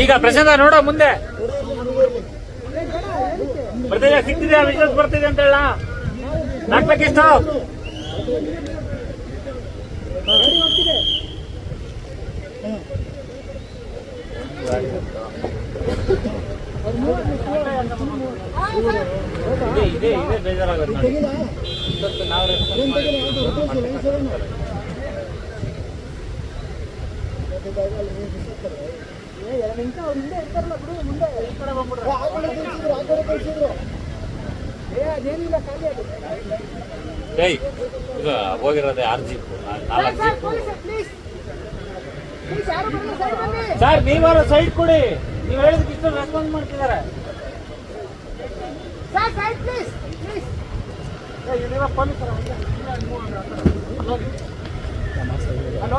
ಈಗ ಪ್ರಸಾದ ನೋಡ ಮುಂದೆ. ಬರ್ತಿದೆ ಸಿಕ್ತಿದೆ ವಿಶ್ವಾಸ ಬರ್ತಿದೆ ಅಂತ ಹೇಳ. ನಾಕ್ಬೇಕಿಷ್ಟ ಇದೆ ಇದೆ ಇದೆ ಬೇಜಾರಾಗುತ್ತೆ ನಾವು ಏಯ್ ಇದು ಹೋಗಿರೋದೆ ಆರು ಜೀಪ್ ನಾಲ್ಕು ಜೀಪ್ ಸರ್ ನೀವಾರು ಸೈಡ್ ಕೊಡಿ. ನೀವು ಹೇಳಿದಕ್ಕೆ ಇಷ್ಟು ರೆಸ್ಪಾನ್ಸ್ ಮಾಡ್ತಿದ್ದಾರೆ. ಎಲ್ಲ